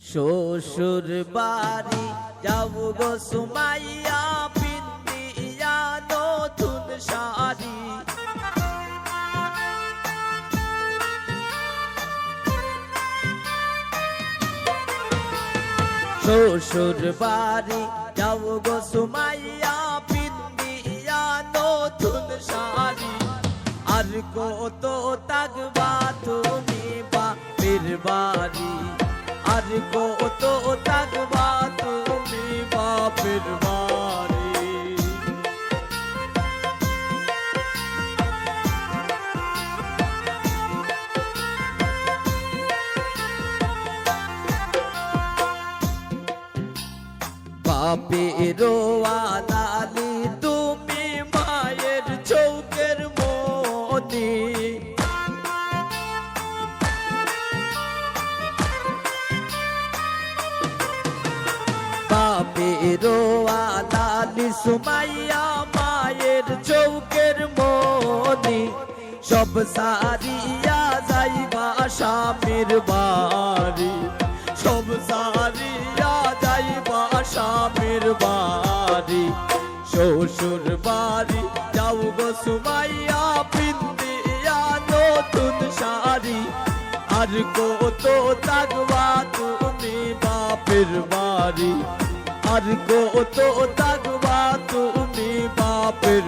শ্বশুর বাড়ি যাব গো সুমাইয়া পিন্দিয়া নতুন শাড়ি। শ্বশুর বাড়ি যাব গো সুমাইয়া পিন্দিয়া নতুন শাড়ি। আর কত তাকবা তুমি বাপের বাড়ি। আর কত তাকবা তুমি বাপের বাড়ি बापी আলালি সুমাইয়া মায়ের চৌকের মনি, সব সারিয়া যাইবা স্বামীর বাড়ি। সব সারিয়া যাইবা স্বামীর বাড়ি। শ্বশুর বাড়ি, যাও গো সুমাইয়া, পিন্দিয়া নতুন শাড়ি। আর কত তাকবা তুমি বাপের বাড়ি। আর কত তাকবা তুমি বাপের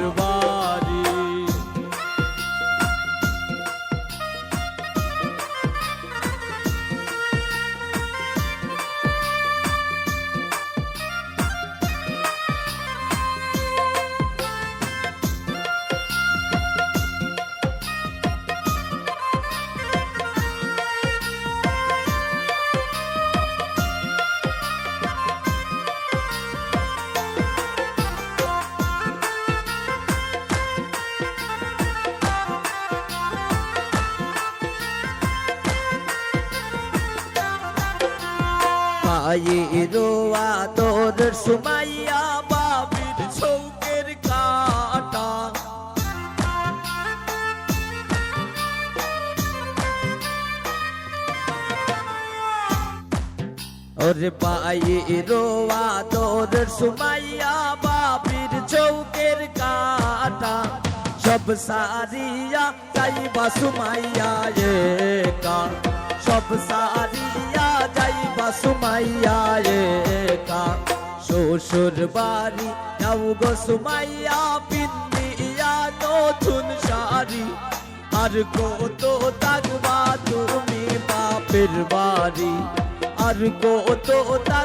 বাড়ি পায়েরো আদর সুমাইয়া বাবির চৌকের কাটা ওরে পায়েরো আদর সুমাইয়া বাবির চৌকের কাটা সব সারিয়া যাইবা সুমাইয়া একা সব সারিয়া যাইবা সুমাইয়া একা। শ্বশুর বাড়ি যাও গো সুমাইয়া, পিন্দিয়া নতুন শাড়ি। আর কত তাকবা তুমি বাপের বাড়ি। আর কত তাকবা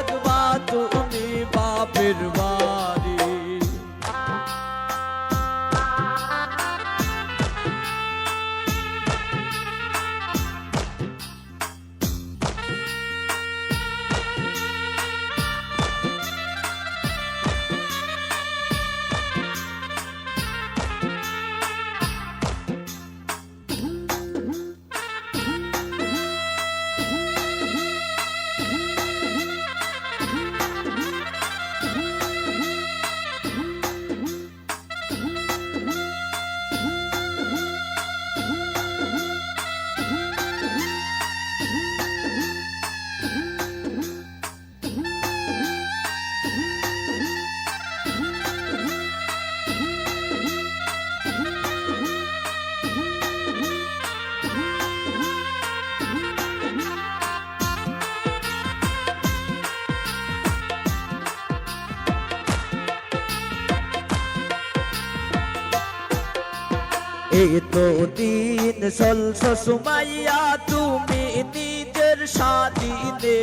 এই তো দিন সলস সুমাইয়া তুমি নিজের সাদিনে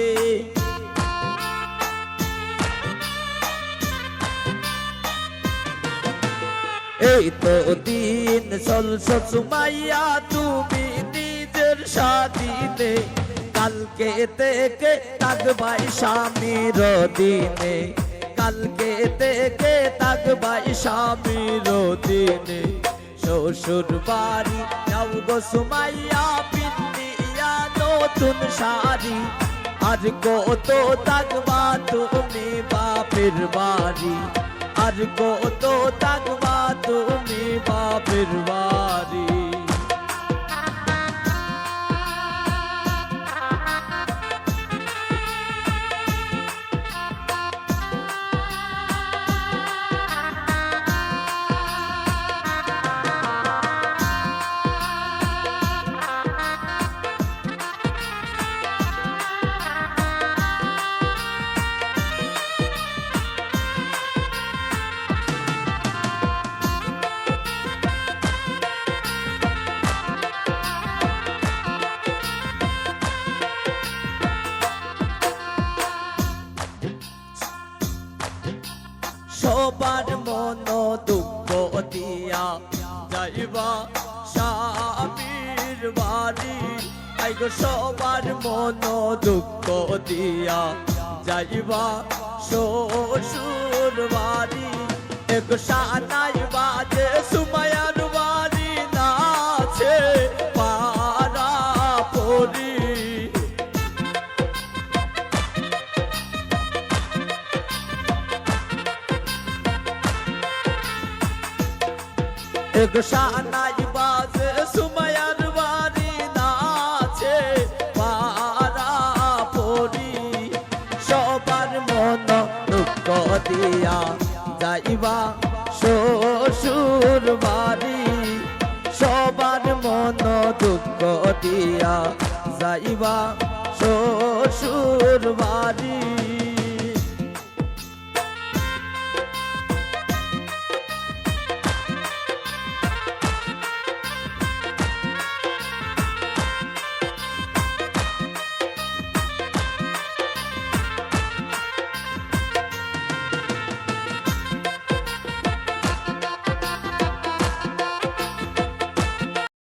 এই তো দিন সলস সুমাইয়া তুমি নিজের সাদিনে কালকে থেকে তাকবাই স্বামীর দিনে। কালকে থেকে তাকবাই স্বামীর দিনে। শ্বশুর বাড়ি যাও গো সুমাইয়া পিন্দিয়া নতুন শাড়ি। আর কত থাকবা তুমি বাপের বাড়ি। আর কত থাকবা তুমি বাপের বাড়ি। সবার মন দুঃখ দিয়া যাইবা স্বামীর বাড়ি। সবার মন দুঃখ দিয়া যাইবা শ্বশুর বাড়ি। এক সানাই এক সানাই বাজে সুমায়ার বাড়ি নাছে পারা পরি দিয়া যাইবা শ্বশুর বাড়ি সবার মন দুঃখ দিয়া যাইবা শ্বশুর বাড়ি